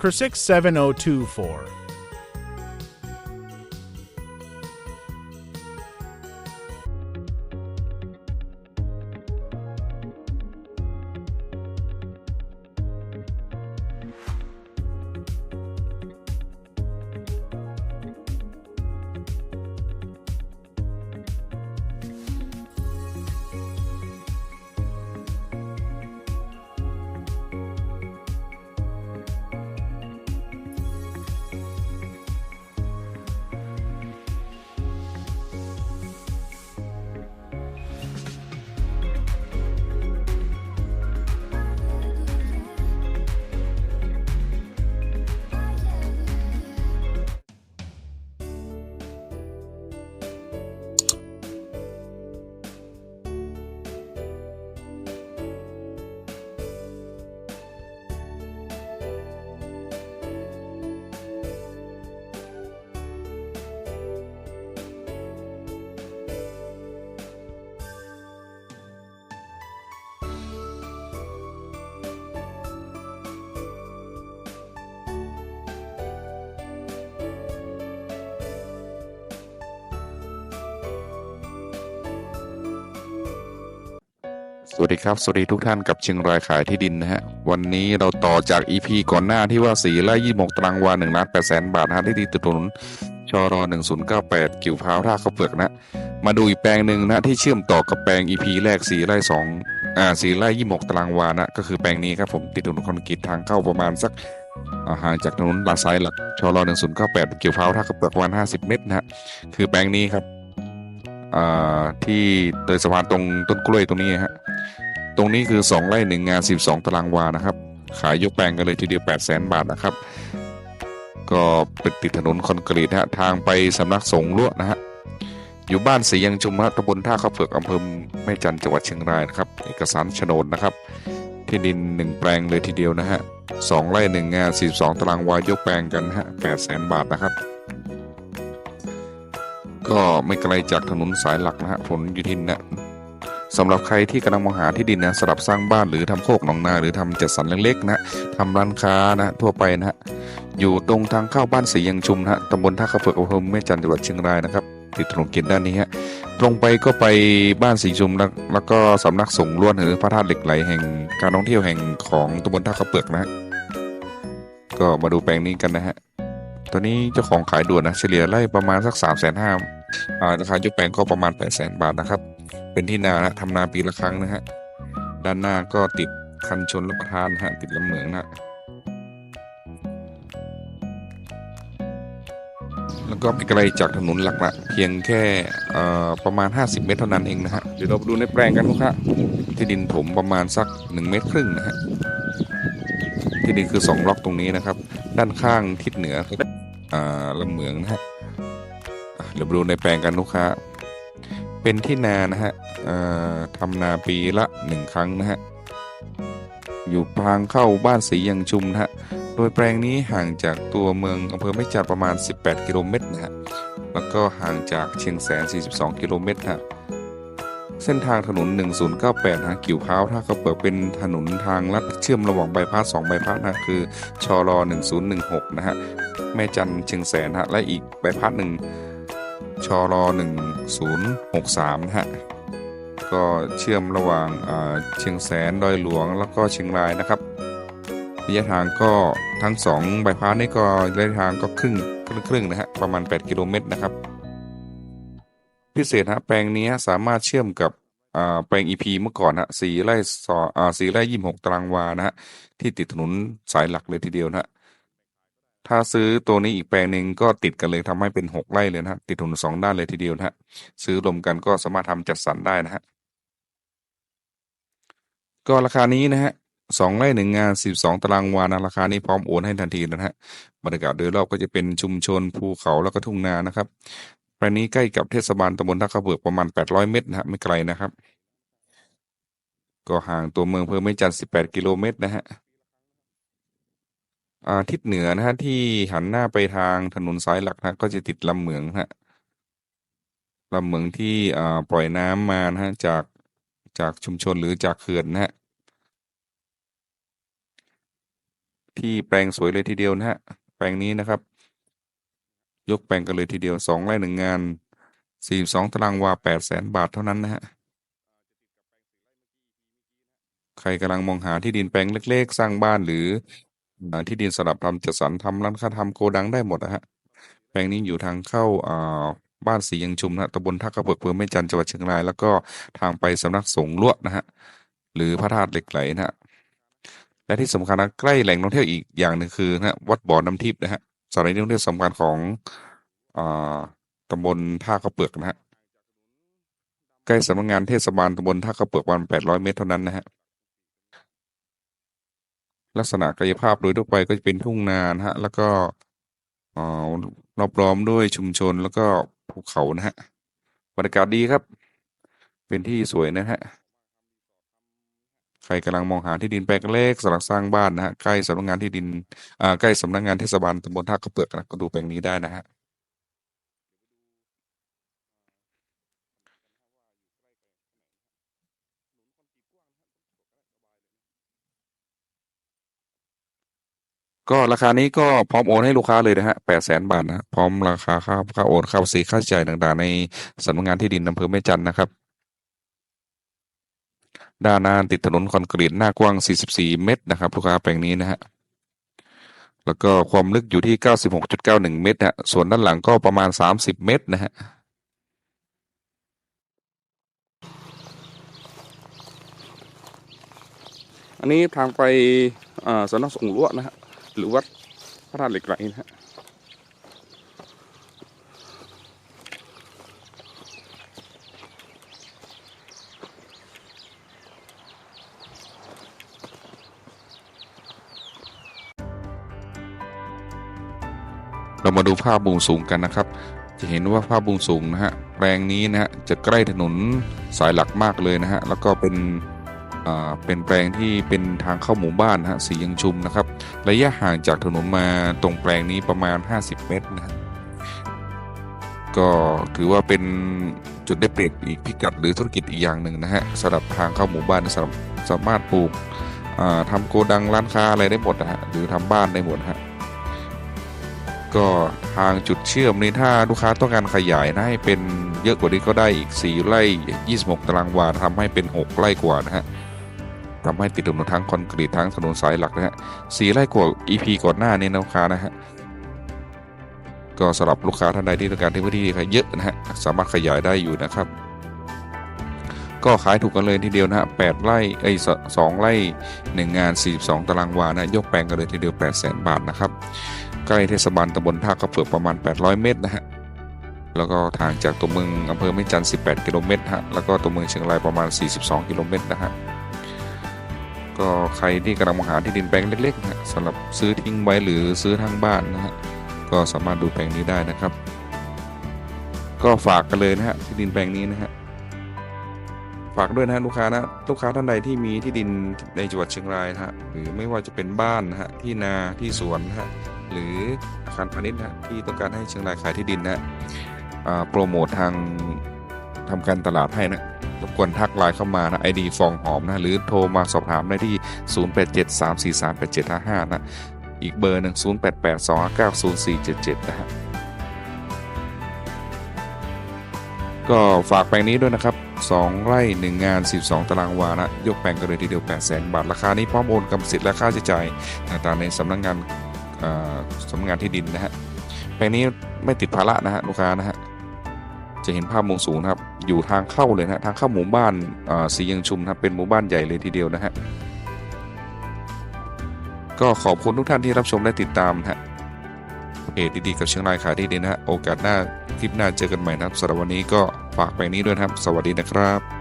Kersik 7024. วัสดีครับ สวัสดีทุกท่านกับเชียงรายขายที่ดินนะฮะ วันนี้เราต่อจาก EP ก่อนหน้าที่ว่าสีไร่ยี่หกตารางวาหนึ่งล้านแปดแสนบาทนะฮะที่ดีติดถนนชรหนึ่งศูนย์เก้าแปดกิ่วพร้าวท่าข้าวเปลือกนะ มาดูอีกแปลงหนึ่งนะที่เชื่อมต่อกับแปลง EP แรกสีไร่สองอ่าสีไร่ยี่หกตารางวานะ ก็คือแปลงนี้ครับผมติดถนนคอนกรีตทางเข้าประมาณสักห่างจากถนนลาดซ้ายหลักชรหนึ่งศูนย์เก้าแปดกิ่วพร้าวท่าข้าวเปลือกประมาณห้าสิบเมตรนะฮะคือแปลงนี้ครับ ที่เตยสะพานตรงต้นกล้วยตรงนี้ฮะตรงนี้คือ 2 ไร่1งาน 12 ตารางวานะครับ ขายยกแปลงกันเลยทีเดียว 8 0 0 0 0 0บาทนะครับ ก็เป็นติดถนนคอนกรีตฮะทางไปสำนักสงฆ์ลวดนะฮะอยู่บ้านสียังชุมฮะตำบลท่าข้าวเผือกอำเภอแม่จันจังหวัดเชียงรายนะครับ เอกสารโฉนดนะครับ ที่ดิน1แปลงเลยทีเดียวนะฮะสองไร่1งาน 42 ตารางวายกแปลงกันฮะ8 0 0 0 0 0บาทนะครับ ก็ไม่ไกลจากถนนสายหลักนะฮะผลยู่ที่นะสำหรับใครที่กำลังมองหาที่ดินนะสำหรับสร้างบ้านหรือทำโคกหนองนาหรือทำจัดสรรเล็กๆนะทำร้านค้านะทั่วไปนะฮะอยู่ตรงทางเข้าบ้านสียังชุมนะฮะตำบลท่าข้าวเผือกอำเภอแม่จันทร์จังหวัดเชียงรายนะครับติดถนนเกียรด้านนี้ฮะตรงไปก็ไปบ้านสีชุมแล้วแล้วก็สำนักสงฆ์ล้วนหรือพระธาตุเหล็กไหลแห่งการท่องเที่ยวแห่งของตำบลท่าข้าวเปลือกนะฮะก็มาดูแปลงนี้กันนะฮะ ตอนนี้เจ้าของขายด่วนนะเฉลี่ยไล่ประมาณสัก3ามแสนห้าราคายกแปลงก็ประมาณ8ปดแสนบาทนะครับ เป็นที่นานะทำนาปีละครั้งนะฮะ ด้านหน้าก็ติดคันชนรับประทานนะฮะติดลำเหมืองนะแล้วก็ไม่ไกลจากถนนหลักละเพียงแค่อ่อประมาณ 50 เมตรเท่านั้นเองนะฮะเดี๋ยวเราไปดูในแปลงกันลูกค้าที่ดินถมประมาณสัก 1 เมตรครึ่งนะฮะที่ดินคือ 2 ล็อกตรงนี้นะครับ ด้านข้างทิศเหนือ อ่าลำเหมืองนะฮะเดี๋ยวไปดูในแปลงกันลูกค้า เป็นที่นานะฮะทำนาปีละหนึ่งครั้งนะฮะ อยู่ทางเข้าบ้านสียังชุมนะฮะ โดยแปลงนี้ห่างจากตัวเมืองอำเภอแม่จันทร์ประมาณ 18 กิโลเมตรนะฮะ แล้วก็ห่างจากเชียงแสน 42 กิโลเมตรนะฮะ เส้นทางถนน 1098นะกิ่วพร้าวถ้าเขาเปิดเป็นถนนทางลัดเชื่อมระหว่างใบพัดสองใบพัดนะคือชอร1016นะฮะแม่จันเชียงแสนฮะและอีกใบพัดหนึ่งชร1063นะฮะก็เชื่อมระหว่างอ่าเชียงแสนดอยหลวงแล้วก็เชียงรายนะครับระยะทางก็ทั้งสองใบพัดนี่ก็ระยะทางก็ครึ่งครึ่งนะฮะประมาณ 8 กิโลเมตรนะครับ พิเศษฮะแปลงนี้สามารถเชื่อมกับแปลง EP เมื่อก่อนฮะสี่ไร่สออ่าสี่ไร่ยี่หกตารางวานะฮะที่ติดถนนสายหลักเลยทีเดียวนะฮะถ้าซื้อตัวนี้อีกแปลงหนึ่งก็ติดกันเลยทำให้เป็นหกไร่เลยนะฮะติดถนนสองด้านเลยทีเดียวนะฮะซื้อรวมกันก็สามารถทำจัดสรรได้นะฮะก็ราคานี้นะฮะสองไร่หนึ่งงานสิบสองตารางวานะราคานี้พร้อมโอนให้ทันทีนะฮะบรรยากาศโดยรอบก็จะเป็นชุมชนภูเขาแล้วก็ทุ่งนานะครับ แปลงนี้ใกล้กับเทศบาลตำบลท่าข้าวเบือกประมาณแปดร้อยเมตรนะฮะไม่ไกลนะครับ ก็ห่างตัวเมืองอำเภอไม่จันทร์สิบแปดกิโลเมตรนะฮะอ่าทิศเหนือนะฮะที่หันหน้าไปทางถนนสายหลักนะก็จะติดลำเหมืองฮะลำเหมืองที่อ่าปล่อยน้ำมานะฮะจากจากชุมชนหรือจากเขื่อนนะฮะที่แปลงสวยเลยทีเดียวนะฮะแปลงนี้นะครับ ยกแปลงกันเลยทีเดียวสองไร่หนึ่งงานสี่สองตารางวาแปดแสนบาทเท่านั้นนะฮะ ใครกำลังมองหาที่ดินแปลงเล็ก ๆ สร้างบ้านหรือที่ดินสำหรับทำจัดสรรทำร้านค้าทำโกดังได้หมดนะฮะ แปลงนี้อยู่ทางเข้าอ่าบ้านสียังชุมนะฮะตำบลท่ากระเบิกอำเภอแม่จันจังหวัดเชียงราย แล้วก็ทางไปสำนักสงฆ์ลวดนะฮะ หรือพระธาตุเหล็กไหลนะฮะและที่สำคัญนะใกล้แหล่งท่องเที่ยวอีกอย่างหนึ่งคือนะฮะวัดบ่อน้ำทิพย์นะฮะ สถานีท่องเที่ยวสำคัญของอ่าตำบลท่ากระเปือกนะฮะใกล้สำนักงานเทศบาลตำบลท่ากระเปือกประมาณแปดร้อยเมตรเท่านั้นนะฮะลักษณะกายภาพโดยทั่วไปก็จะเป็นทุ่งนานะฮะ แล้วก็รอบล้อมด้วยชุมชนแล้วก็ภูเขานะฮะบรรยากาศดีครับ เป็นที่สวยนะฮะ ใครกำลังมองหาที่ดินแปลงเล็กสำหรับสร้างบ้านนะฮะใกล้สำนักงานที่ดินอ่าใกล้สำนักงานเทศบาลตำบลท่ากระเปือกนะก็ดูแปลงนี้ได้นะฮะก็ราคานี้ก็พร้อมโอนให้ลูกค้าเลยนะฮะแปดแสนบาทนะพร้อมราคาค่าค่าโอนค่าภาษีค่าใช้จ่ายต่างๆ ในสำนักงานที่ดินอำเภอแม่จันทร์นะครับ ด้านหน้าติดถนนคอนกรีตหน้ากว้าง 44 เมตรนะครับลูกค้าแปลงนี้นะฮะแล้วก็ความลึกอยู่ที่ 96.91 เมตรนะฮะส่วนด้านหลังก็ประมาณ 30 เมตรนะฮะอันนี้ทางไปสำนักสงลวดนะฮะหรือวัดพระธาตุเหล็กไหลนะฮะ เรามาดูภาพมุมสูงกันนะครับ จะเห็นว่าภาพมุมสูงนะฮะแปลงนี้นะฮะจะใกล้ถนนสายหลักมากเลยนะฮะแล้วก็เป็นอ่าเป็นแปลงที่เป็นทางเข้าหมู่บ้านนะฮะสียังชุมนะครับ ระยะห่างจากถนนมาตรงแปลงนี้ประมาณ 50 เมตรนะฮะก็ถือว่าเป็นจุดได้เปรียบอีกพิกัดหรือธุรกิจอีกอย่างหนึ่งนะฮะสำหรับทางเข้าหมู่บ้านสำหรับสามารถปลูกอ่าทำโกดังร้านค้าอะไรได้หมดนะฮะหรือทำบ้านได้หมดนะฮะ ก็ทางจุดเชื่อมนี้ถ้าลูกค้าต้องการขยายนะให้เป็นเยอะกว่านี้ก็ได้อีก 4 ไร่ 26 ตารางวาทำให้เป็น 6 ไร่กว่านะฮะทำให้ติดถนนทั้งคอนกรีตทั้งถนนสายหลักนะฮะ4ไร่กว่า EP ก่อนหน้านี้นะลูกค้านะฮะก็สำหรับลูกค้าท่านใดที่ต้องการที่พื้นที่เยอะนะฮะสามารถขยายได้อยู่นะครับ ก็ขายถูกกันเลยทีเดียวนะฮะ8ไร่ไอ้สองไร่1งาน 42 ตารางวานะยกแปลงกันเลยทีเดียว8 0 0 0 0 0 บาทนะครับ ใกล้เทศบาลตำบลท่ากระเผือกประมาณ 800 เมตรนะฮะ แล้วก็ทางจากตัวเมืองอำเภอแม่จันทร์18 กิโลเมตรฮะ แล้วก็ตัวเมืองเชียงรายประมาณ 42 กิโลเมตรนะฮะ ก็ใครที่กำลังมองหาที่ดินแปลงเล็กๆนะสำหรับซื้อทิ้งไว้หรือซื้อทางบ้านนะฮะ ก็สามารถดูแปลงนี้ได้นะครับ ก็ฝากกันเลยนะฮะที่ดินแปลงนี้นะฮะฝากด้วยนะฮะลูกค้านะลูกค้าท่านใดที่มีที่ดินในจังหวัดเชียงรายนะฮะหรือไม่ว่าจะเป็นบ้านนะฮะที่นาที่สวนนะฮะ หรืออาคารพาณิชย์นะที่ต้องการให้เชียงรายขายที่ดินนะฮะโปรโมททางทำการตลาดให้นะรบกวนทักไลน์เข้ามานะไอดีฟองหอมนะหรือโทรมาสอบถามได้ที่ 0873438755 นะอีกเบอร์หนึ่ง0 8 8 2 9 0 4 7 7 นะฮะก็ฝากแปลงนี้ด้วยนะครับ 2 ไร่ 1 งาน 12 ตารางวานะ ยกแปลงกันเลยทีเดียว 8 0 0 0 0 0 บาท ราคานี้พร้อมโอนกรรมสิทธิ์และค่าใช้จ่ายต่างๆในสำนักงาน สำนักงานที่ดินนะฮะแปลงนี้ไม่ติดภาระนะฮะลูกค้านะฮะจะเห็นภาพมุมสูงนะครับอยู่ทางเข้าเลยนะฮะทางเข้าหมู่บ้านสียังชุมนะครับเป็นหมู่บ้านใหญ่เลยทีเดียวนะฮะก็ขอบคุณทุกท่านที่รับชมและติดตามนะฮะเพจดีๆกับเชียงรายขายที่ดินนะฮะโอกาสหน้าคลิปหน้าเจอกันใหม่นะครับสำหรับวันนี้ก็ฝากไปนี้ด้วยนะครับ สวัสดีนะครับ